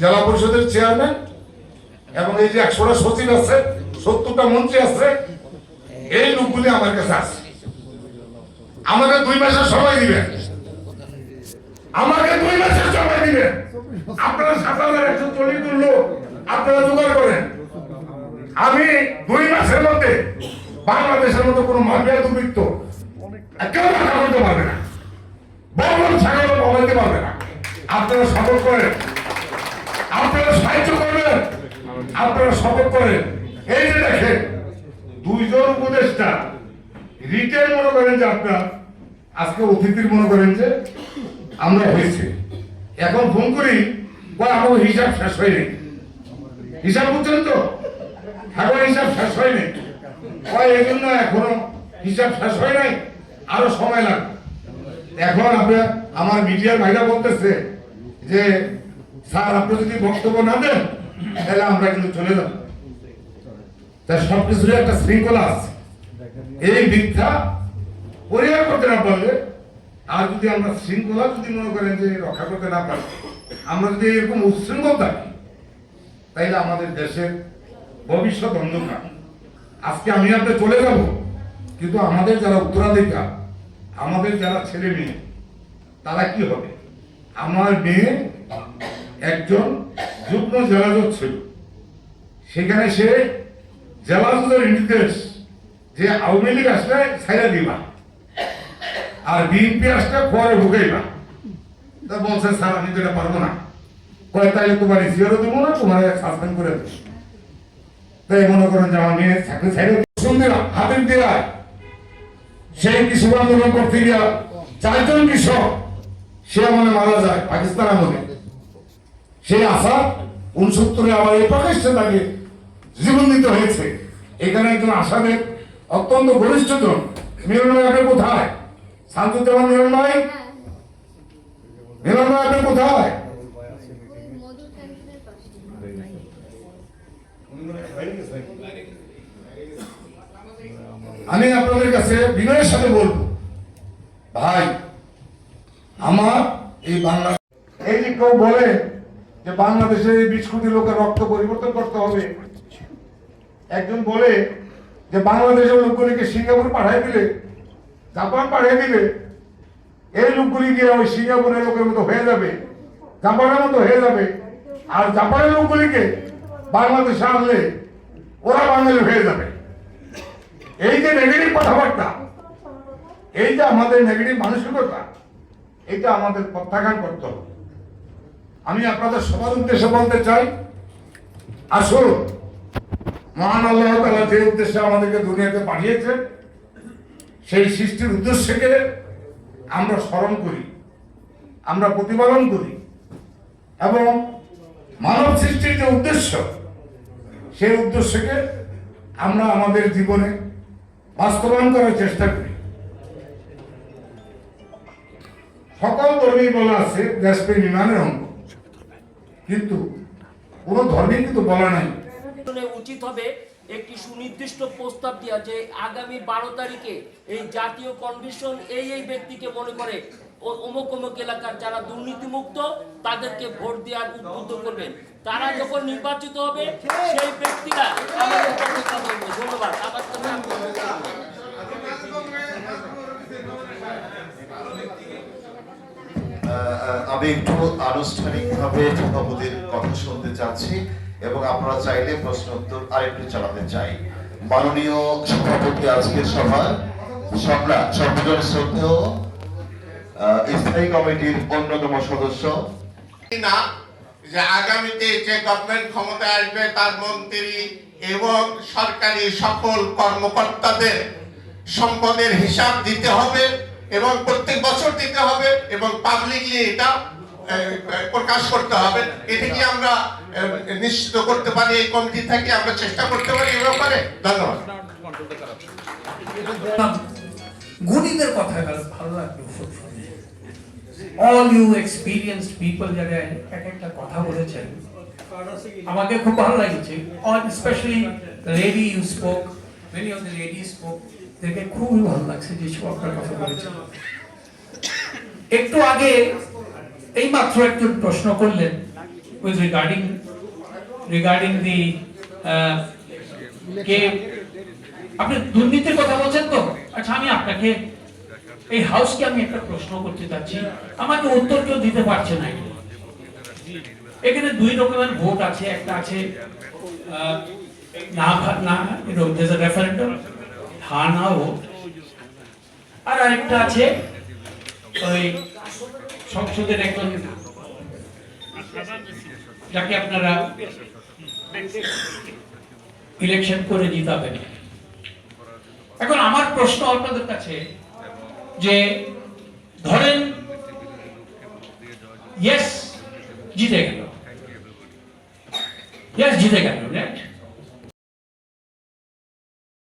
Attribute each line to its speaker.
Speaker 1: জেলা পরিষদের চেয়ারম্যান এবং এই যে একশোটা সচিব আছে, সত্তরটা মন্ত্রী আছে, এই লোকগুলি আমার কাছে আছে। আমাকে দুই মাসের সময় দিবেন। আমাকে দুই মাসের সময় দিবেন। আপনারা সাত হাজার একশো চল্লিশ লোক, আপনারা জোগাড় করেন। আমি দুই মাসের মধ্যে বাংলাদেশের মতো কোনো মাফিয়া দুর্বৃত্ত কেউ করতে পারবে না। বড় বড় ছাগল না। আপনারা শপথ করেন আপনারা সাহায্য করবেন, আপনারা শপথ করেন। এই যে দেখেন, দুইজন উপদেষ্টা, রিটেল মনে করেন যে আপনার, আজকে অতিথির মনে করেন যে আমরা হয়েছে। এখন ফোন করি, কয়, আমার হিসাব শেষ হয়নি। হিসাব বুঝছেন তো? এখন হিসাব শেষ হয়নি। কয়, এই জন্য এখনও হিসাব শেষ হয় নাই, আরও সময় লাগবে। এখন আপনার আমার মিডিয়ার ভাইরা বলতেছে যে স্যার, আপনি যদি বক্তব্য না দেন, তাহলে আমরা কিন্তু চলে যাব। তাই সবকিছুর একটা শৃঙ্খলা আছে। এই মিথ্যা পরিহার করতে না পারলে, আর যদি আমরা শৃঙ্খলা যদি মনে করেন যে রক্ষা করতে না পারি, আমরা যদি এরকম উচ্ছৃঙ্খল থাকি, তাইলে আমাদের দেশের ভবিষ্যৎ অন্ধকার। আজকে আমি আপনি চলে যাব, কিন্তু আমাদের যারা উত্তরাধিকার, আমাদের যারা ছেলে মেয়ে তারা কি হবে? আমার মেয়ে একজন যুগ্ম জেলাজজ ছিল। সেখানে সে জেলাজজের নির্দেশ যে আওয়ামী লীগ আসলে ছাইরা দিবা আর বিএনপি আসলে পরে ঢুকাইবা তা বলছে, স্যার, আমি তো এটা পারব না। কয়, তাইলে তোমার জিয়ারও দেবো না? তোমার সাসপেন্ড করে দেবো। তাই মনে করেন যে আমার মেয়ে চাকরি ছাইরে সন্ধ্যা হাতের দেওয়ায় সেই কৃষক আন্দোলন করতে গিয়া চারজন কৃষক, সে আমলে মারা যায় পাকিস্তান আমলে। সেই আশা উনসত্তরে আবার এই প্রকাশ্যে তাকে জীবন দিতে হয়েছে। এখানে একজন আসাদের অত্যন্ত ঘনিষ্ঠ জন। মিলন ভাই আপনি কোথায়? শান্তিদেওয়ান মিলন ভাই মিলন আপনি কোথায়? আমি আপনাদের কাছে বিনয়ের সাথে বলব, ভাই, আমার এই বাংলা এই যে কেউ বলে যে বাংলাদেশে এই বিশ কোটি লোকের রক্ত পরিবর্তন করতে হবে। একজন বলে যে বাংলাদেশের লোকগুলিকে সিঙ্গাপুর পাঠিয়ে দিলে, জাপান পাঠিয়ে দিলে, এই লোকগুলি গিয়ে ওই সিঙ্গাপুরের লোকের মতো হয়ে যাবে, জাপানের মতো হয়ে যাবে। আর জাপানের লোকগুলিকে বাংলাদেশে আনলে ওরা বাঙালি হয়ে যাবে। এই যে নেগেটিভ কথাবার্তা, এই যে আমাদের নেগেটিভ মানসিকতা, এটা আমাদের প্রত্যাখ্যান করতে হবে। আমি আপনাদের সবার উদ্দেশ্যে বলতে চাই, আসুন, মহান আল্লাহ তালা যে উদ্দেশ্যে আমাদেরকে দুনিয়াতে পাঠিয়েছে, সেই সৃষ্টির উদ্দেশ্যকে আমরা স্মরণ করি, আমরা প্রতিপালন করি, এবং মানব সৃষ্টির যে উদ্দেশ্য, সেই উদ্দেশ্যকে আমরা আমাদের জীবনে বাস্তবায়ন করার চেষ্টা করি। সকল ধর্মেই বলা আছে, দেশপ্রেম ইমানের অঙ্গ কিন্তু কোন ধর্মে কিন্তু বলা নাই।
Speaker 2: উচিত হবে একটি সুনির্দিষ্ট প্রস্তাব দেওয়া যে আগামী বারো তারিখে এই জাতীয় কন্ডিশন এই এই ব্যক্তিকে মনে করে অমুক অমুক এলাকার যারা দুর্নীতিমুক্ত তাদেরকে ভোট দেওয়ার উদ্বুদ্ধ করবেন। তারা যখন নির্বাচিত হবে, সেই ব্যক্তিরা ধন্যবাদ তো নাম বলব।
Speaker 3: আহ, আমি একটু আনুষ্ঠানিকভাবে সভাপতির কথা শুনতে চাচ্ছি এবং আপনারা চাইলে প্রশ্ন উত্তর আরেকটু চালাতে চাই। মাননীয় সভাপতি আজকের সভার সম্রাট সর্বজন শ্রদ্ধেয় স্থায়ী কমিটির অন্যতম সদস্য।
Speaker 4: না যে আগামীতে যে গভর্নমেন্ট আসবে তার মন্ত্রী এবং সরকারি সকল কর্মকর্তাদের সম্পদের হিসাব দিতে হবে এবং প্রত্যেক বছর দিতে হবে এবং পাবলিকলি এটা প্রকাশ করতে হবে। এটা কি আমরা নিশ্চিত করতে পারি, এই কমিটি থেকে আমরা চেষ্টা করতে পারি এই ব্যাপারে? ধন্যবাদ।
Speaker 5: গুণীদের কথা ভালো- লাগল অল ইউ এক্সপিরিয়েন্সড পিপল যারা এক একটা কথা বলেছেন, আমাকে খুব ভালো লাগছে। Specially lady you spoke many of the lady spoke দেখে খুবই ভালো লাগছে যে সব আপনার কথা একটু আগে এই মাত্র একজন প্রশ্ন করলেন regarding regarding the uh, কে আপনি দুর্নীতির কথা বলছেন তো? আচ্ছা আমি আপনাকে এই হাউসকে আমি একটা প্রশ্ন করতে চাচ্ছি। আমাকে উত্তর কেউ দিতে পারছে না এখানে। দুই রকমের ভোট আছে। একটা আছে না না রেফারেন্ডাম হ্যাঁ না ভোট আর আরেকটা আছে ওই সংসদের একজন যাকে আপনারা ইলেকশন করে জিতাবেন। এখন আমার প্রশ্ন আপনাদের কাছে যে ধরেন ইয়েস জিতে গেল। ইয়েস জিতে গেল।